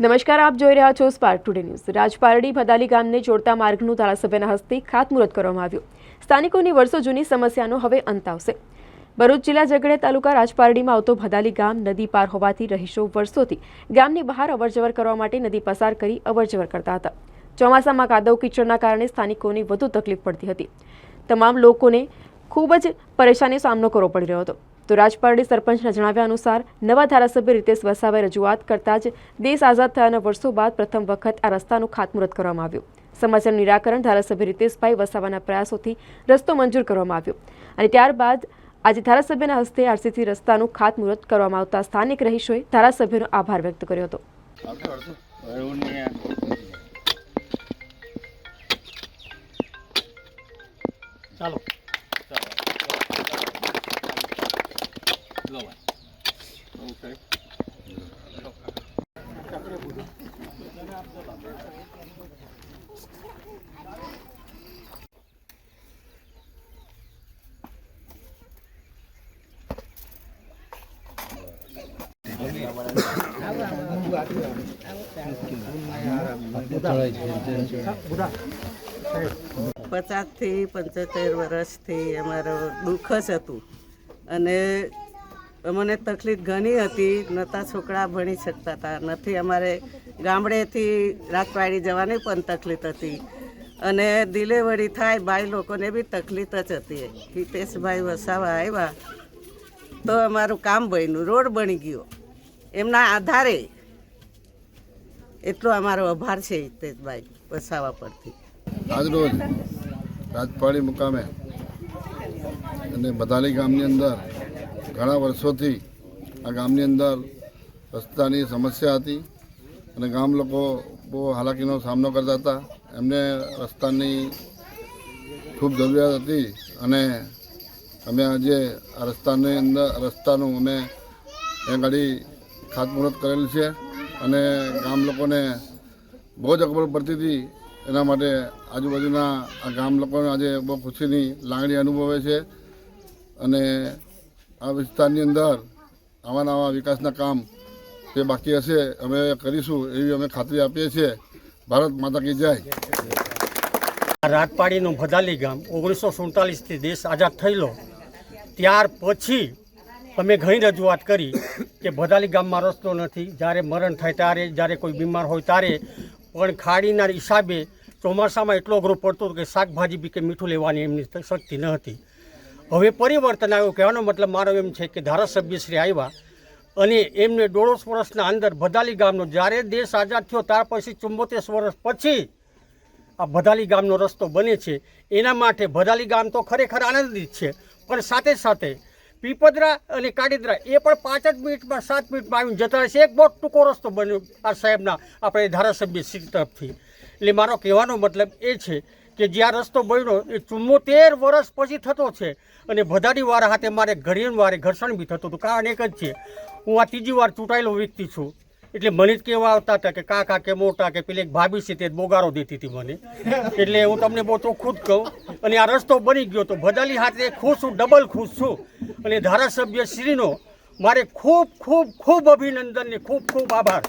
નમસ્કાર, આપ જોઈ રહ્યા છો Spark Today News Rajpardi Bhadali ગામને જોડતા માર્ગનું ધારાસભ્યના હસ્તે ખાતમુહૂર્ત કરવામાં આવ્યું. સ્થાનિકોની વર્ષો જૂની સમસ્યાનો હવે અંત આવશે. ભરૂચ જિલ્લા ઝઘડે તાલુકા રાજપારડીમાં આવતો ભદાલી ગામ નદી પાર હોવાથી રહીશો વર્ષોથી ગામની બહાર અવરજવર કરવા માટે નદી પસાર કરી અવરજવર કરતા હતા. ચોમાસામાં કાદવ કીચડના કારણે સ્થાનિકોને વધુ તકલીફ પડતી હતી. તમામ લોકોને ખૂબ જ પરેશાની સામનો કરવો પડી રહ્યો હતો. તો રાજપારડી સરપંચના જણાવ્યા અનુસાર નવા ધારાસભ્ય રીતેશ વસાવાએ રજૂઆત કરતા જ દેશ આઝાદ થયાના વર્ષો બાદ પ્રથમ વખત આ રસ્તાનું ખાતમુહૂર્ત કરવામાં આવ્યું. સમસ્યાનું નિરાકરણ ધારાસભ્ય રીતેશભાઈ વસાવાના પ્રયાસોથી રસ્તો મંજૂર કરવામાં આવ્યો. અને ત્યારબાદ આજે ધારાસભ્યના હસ્તે આરસીસી રસ્તાનું ખાતમુહૂર્ત કરવામાં આવતા સ્થાનિક રહીશોએ ધારાસભ્યનો આભાર વ્યક્ત કર્યો હતો. ચાલો. પચાસથી પંચોતેર વર્ષથી અમારો દુઃખ જ હતું. અને અમને તકલીફ ઘણી હતી. નહોતા છોકરા ભણી શકતા હતા નથી અમારે ગામડેથી રાજવાડી જવાની પણ તકલીફ હતી. અને ડિલેવરી થાય ભાઈ લોકોને બી તકલીફ જ હતી. હિતેશભાઈ વસાવા આવ્યા તો અમારું કામ બન્યું. રોડ બની ગયો. એમના આધારે એટલો અમારો આભાર છે હિતેશભાઈ વસાવા પરથી. આજરોજ રાજપાડી મુકામે અને બધાલી ગામની અંદર ઘણા વર્ષોથી આ ગામની અંદર રસ્તાની સમસ્યા હતી અને ગામ લોકો બહુ હાલાકીનો સામનો કરતા હતા. એમને રસ્તાની ખૂબ જરૂરિયાત હતી અને અમે આજે આ રસ્તાની અંદર, રસ્તાનું અમે એ ગાડી ખાતમુહૂર્ત કરેલ છે અને ગામ લોકોને બહુ જ અકબર પડતી હતી. એના માટે આજુબાજુના આ ગામ લોકોને આજે બહુ ખુશીની લાગણી અનુભવે છે અને આ વિસ્તારની અંદર આવા નવા વિકાસના કામ જે બાકી હશે, અમે કરીશું એવી અમે ખાતરી આપીએ છીએ. ભારત માતા કી જય. આ રાજપાડીનું ભદાલી ગામ ઓગણીસો સુડતાલીસથી દેશ આઝાદ થયેલો. ત્યાર પછી અમે ઘણી રજૂઆત કરી કે ભદાલી ગામમાં રસ્તો નથી, જ્યારે મરણ થાય ત્યારે, જ્યારે કોઈ બીમાર હોય ત્યારે. પણ ખાડીના હિસાબે ચોમાસામાં એટલો અઘરો પડતો હતો કે શાકભાજી બી કે મીઠું લેવાની એમની શક્તિ ન હતી. હવે પરિવર્તન આવ્યું કહેવાનો મતલબ મારો એમ છે કે ધારાસભ્યશ્રી આવ્યા અને એમને દોઢસો વર્ષના અંદર ભદાલી ગામનો, જ્યારે દેશ આઝાદ થયો ત્યાર પછી ચુંબોતેર વર્ષ પછી આ ભદાલી ગામનો રસ્તો બને છે. એના માટે ભદાલી ગામ તો ખરેખર આનંદિત છે. પણ સાથે સાથે પીપદરા અને કાડીદરા એ પણ પાંચ જ મિનિટમાં, સાત મિનિટમાં આવીને જતા રહેશે. એક બહુ ટૂંકો રસ્તો બન્યો આ સાહેબના, આપણે ધારાસભ્ય શ્રી તરફથી. એટલે મારો કહેવાનો મતલબ એ છે કે જે આ રસ્તો બન્યો એ ચુમ્મોતેર વર્ષ પછી થતો છે. અને ભદાડી વાર હાથે મારે ઘડીએ વારે ઘર્ષણ બી થતું હતું. કારણ એક જ છે, હું આ ત્રીજી વાર ચૂંટાયેલો વ્યક્તિ છું. એટલે મને જ કહેવા આવતા હતા કે કાકા કે મોટા કે પેલી એક ભાભી છે તે બોગારો દેતી હતી મને. એટલે હું તમને બહુ ચોખ્ખું જ કહું. અને આ રસ્તો બની ગયો તો ભદાલી હાથે ખુશ છું, ડબલ ખુશ છું. અને ધારાસભ્ય શ્રીનો મારે ખૂબ ખૂબ ખૂબ અભિનંદન ને ખૂબ ખૂબ આભાર.